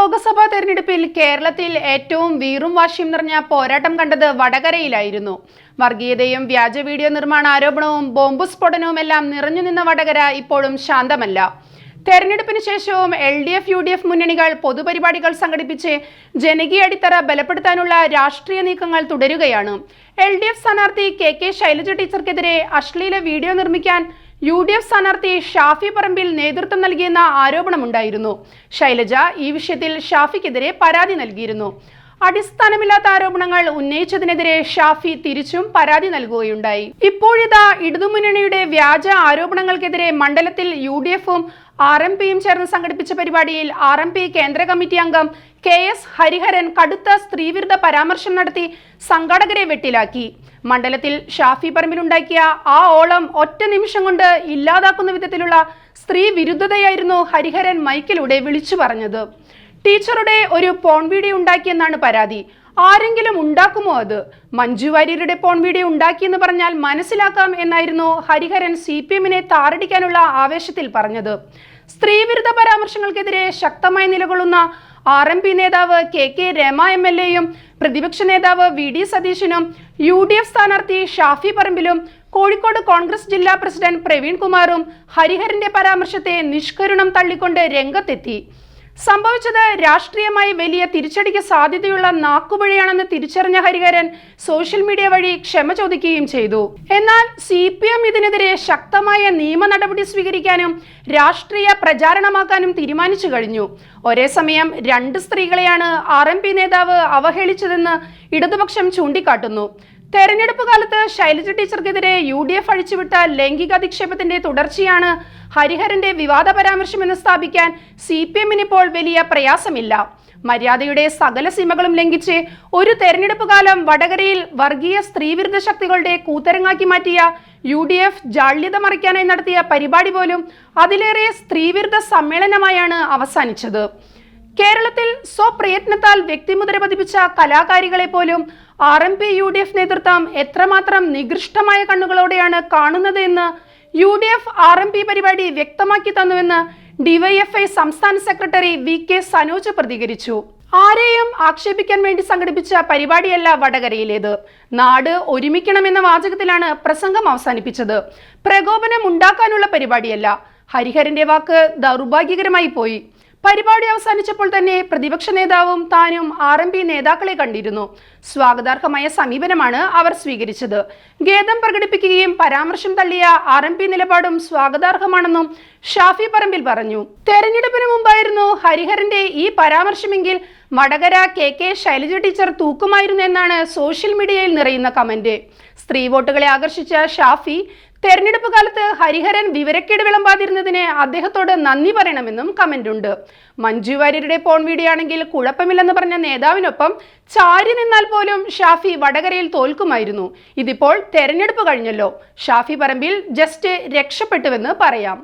ലോക്സഭാ തെരഞ്ഞെടുപ്പിൽ കേരളത്തിൽ ഏറ്റവും വീറും വാശിയും നിറഞ്ഞ പോരാട്ടം കണ്ടത് വടകരയിലായിരുന്നു. വർഗീയതയും വ്യാജ വീഡിയോ നിർമ്മാണ ആരോപണവും ബോംബ് സ്ഫോടനവുമെല്ലാം നിറഞ്ഞു നിന്ന വടകര ഇപ്പോഴും ശാന്തമല്ല. തെരഞ്ഞെടുപ്പിന് ശേഷവും L D F U D F മുന്നണികൾ പൊതുപരിപാടികൾ സംഘടിപ്പിച്ച് ജനകീയ അടിത്തറ ബലപ്പെടുത്താനുള്ള രാഷ്ട്രീയ നീക്കങ്ങൾ തുടരുകയാണ്. എൽ ഡി എഫ് സ്ഥാനാർത്ഥി കെ കെ ശൈലജ ടീച്ചർക്കെതിരെ അശ്ലീല വീഡിയോ നിർമ്മിക്കാൻ യു ഡി എഫ് സ്ഥാനാർത്ഥി ഷാഫി പറമ്പിൽ നേതൃത്വം നൽകിയെന്ന ആരോപണമുണ്ടായിരുന്നു. ശൈലജ ഈ വിഷയത്തിൽ ഷാഫിക്കെതിരെ പരാതി നൽകിയിരുന്നു. അടിസ്ഥാനമില്ലാത്ത ആരോപണങ്ങൾ ഉന്നയിച്ചതിനെതിരെ ഷാഫി തിരിച്ചും പരാതി നൽകുകയുണ്ടായി. ഇപ്പോഴിതാ ഇടതുമുന്നണിയുടെ വ്യാജ ആരോപണങ്ങൾക്കെതിരെ മണ്ഡലത്തിൽ യു ഡി എഫും ആർ എം പിയും ചേർന്ന് സംഘടിപ്പിച്ച പരിപാടിയിൽ ആർ എം പി കേന്ദ്ര കമ്മിറ്റി അംഗം കെ എസ് ഹരിഹരൻ കടുത്ത സ്ത്രീവിരുദ്ധ പരാമർശം നടത്തി സംഘാടകരെ വെട്ടിലാക്കി. മണ്ഡലത്തിൽ ഷാഫി പറമ്പിലുണ്ടാക്കിയ ആ ഓളം ഒറ്റ നിമിഷം കൊണ്ട് ഇല്ലാതാക്കുന്ന വിധത്തിലുള്ള സ്ത്രീ വിരുദ്ധതയായിരുന്നു ഹരിഹരൻ മൈക്കിലൂടെ വിളിച്ചു പറഞ്ഞത്. ടീച്ചറുടെ ഒരു പോൺ വീഡിയോ ഉണ്ടാക്കിയെന്നാണ് പരാതി. ആരെങ്കിലും ഉണ്ടാക്കുമോ അത്? മഞ്ജു വാര്യരുടെ പോൺ വീഡിയോ ഉണ്ടാക്കിയെന്ന് പറഞ്ഞാൽ മനസ്സിലാക്കാം എന്നായിരുന്നു ഹരിഹരൻ സി പി എമ്മിനെ താറടിക്കാനുള്ള ആവേശത്തിൽ പറഞ്ഞത്. സ്ത്രീവിരുദ്ധ പരാമർശങ്ങൾക്കെതിരെ ശക്തമായി നിലകൊള്ളുന്ന ആർ എം പി നേതാവ് K K Rema M L എയും പ്രതിപക്ഷ നേതാവ് വി ഡി സതീശനും യു ഡി എഫ് സ്ഥാനാർത്ഥി ഷാഫി പറമ്പിലും കോഴിക്കോട് കോൺഗ്രസ് ജില്ലാ പ്രസിഡന്റ് പ്രവീൺകുമാറും ഹരിഹരന്റെ പരാമർശത്തെ നിഷ്കരുണം തള്ളിക്കൊണ്ട് രംഗത്തെത്തി. സംഭവിച്ചത് രാഷ്ട്രീയമായി വലിയ തിരിച്ചടിക്ക് സാധ്യതയുള്ള നാക്കുപുഴയാണെന്ന് തിരിച്ചറിഞ്ഞ ഹരിഹരൻ സോഷ്യൽ മീഡിയ വഴി ക്ഷമ ചോദിക്കുകയും ചെയ്തു. എന്നാൽ സി പി എം ഇതിനെതിരെ ശക്തമായ നിയമ നടപടി സ്വീകരിക്കാനും രാഷ്ട്രീയ പ്രചാരണമാക്കാനും തീരുമാനിച്ചു കഴിഞ്ഞു. ഒരേ സമയം രണ്ട് സ്ത്രീകളെയാണ് ആർ എം പി നേതാവ് അവഹേളിച്ചതെന്ന് ഇടതുപക്ഷം ചൂണ്ടിക്കാട്ടുന്നു. തെരഞ്ഞെടുപ്പ് കാലത്ത് ശൈലജ ടീച്ചർക്കെതിരെ യു ഡി എഫ് അഴിച്ചുവിട്ട ലൈംഗിക അധിക്ഷേപത്തിന്റെ തുടർച്ചയാണ് ഹരിഹരന്റെ വിവാദ പരാമർശമെന്ന് സ്ഥാപിക്കാൻ സി പി എമ്മിന് ഇപ്പോൾ വലിയ പ്രയാസമില്ല. മര്യാദയുടെ സകല സീമകളും ലംഘിച്ച് ഒരു തെരഞ്ഞെടുപ്പ് കാലം വടകരയിൽ വർഗീയ സ്ത്രീവിരുദ്ധ ശക്തികളുടെ കൂത്തരങ്ങാക്കി മാറ്റിയ യു ഡി എഫ് ജാള്യത മറിക്കാനായി നടത്തിയ പരിപാടി പോലും അതിലേറെ സ്ത്രീവിരുദ്ധ സമ്മേളനമായാണ് അവസാനിച്ചത്. കേരളത്തിൽ സ്വപ്രയത്നത്താൽ വ്യക്തിമുദ്ര പതിപ്പിച്ച കലാകാരികളെ പോലും R M P U D F നേതൃത്വം എത്രമാത്രം നികൃഷ്ടമായ കണ്ണുകളോടെയാണ് കാണുന്നത് എന്ന് U D F R M P പരിപാടി വ്യക്തമാക്കി തന്നുവെന്ന് ഡിവൈഎഫ്ഐ സംസ്ഥാന സെക്രട്ടറി വി കെ സനോജ് പ്രതികരിച്ചു. ആരെയും ആക്ഷേപിക്കാൻ വേണ്ടി സംഘടിപ്പിച്ച പരിപാടിയല്ല വടകരയിലേത്. നാട് ഒരുമിക്കണമെന്ന വാചകത്തിലാണ് പ്രസംഗം അവസാനിപ്പിച്ചത്. പ്രകോപനം ഉണ്ടാക്കാനുള്ള പരിപാടിയല്ല. ഹരിഹരന്റെ വാക്ക് ദൗർഭാഗ്യകരമായി പോയി. പരിപാടി അവസാനിച്ചപ്പോൾ തന്നെ പ്രതിപക്ഷ നേതാവും താനും ആർ എം പി നേതാക്കളെ കണ്ടിരുന്നു. സ്വാഗതാർഹമായ സമീപനമാണ് അവർ സ്വീകരിച്ചത്. ഖേദം പ്രകടിപ്പിക്കുകയും പരാമർശം തള്ളിയ ആർ എം പി നിലപാടും സ്വാഗതാർഹമാണെന്നും ഷാഫി പറമ്പിൽ പറഞ്ഞു. തെരഞ്ഞെടുപ്പിന് മുമ്പായിരുന്നു ഹരിഹരന്റെ ഈ പരാമർശമെങ്കിൽ Vadakara K K Shailaja teacher തൂക്കുമായിരുന്നു എന്നാണ് സോഷ്യൽ മീഡിയയിൽ നിറയുന്ന കമന്റ്. സ്ത്രീ വോട്ടുകളെ ആകർഷിച്ച ഷാഫി തെരഞ്ഞെടുപ്പ് കാലത്ത് ഹരിഹരൻ വിവരക്കേട് വിളമ്പാതിരുന്നതിന് അദ്ദേഹത്തോട് നന്ദി പറയണമെന്നും കമന്റ് ഉണ്ട് മഞ്ജു വാര്യരുടെ പോൺ വീഡിയോ ആണെങ്കിൽ കുഴപ്പമില്ലെന്ന് പറഞ്ഞ നേതാവിനൊപ്പം ചാരി നിന്നാൽ പോലും ഷാഫി വടകരയിൽ തോൽക്കുമായിരുന്നു. ഇതിപ്പോൾ തെരഞ്ഞെടുപ്പ് കഴിഞ്ഞല്ലോ. ഷാഫി പറമ്പിൽ ജസ്റ്റ് രക്ഷപ്പെട്ടുവെന്ന് പറയാം.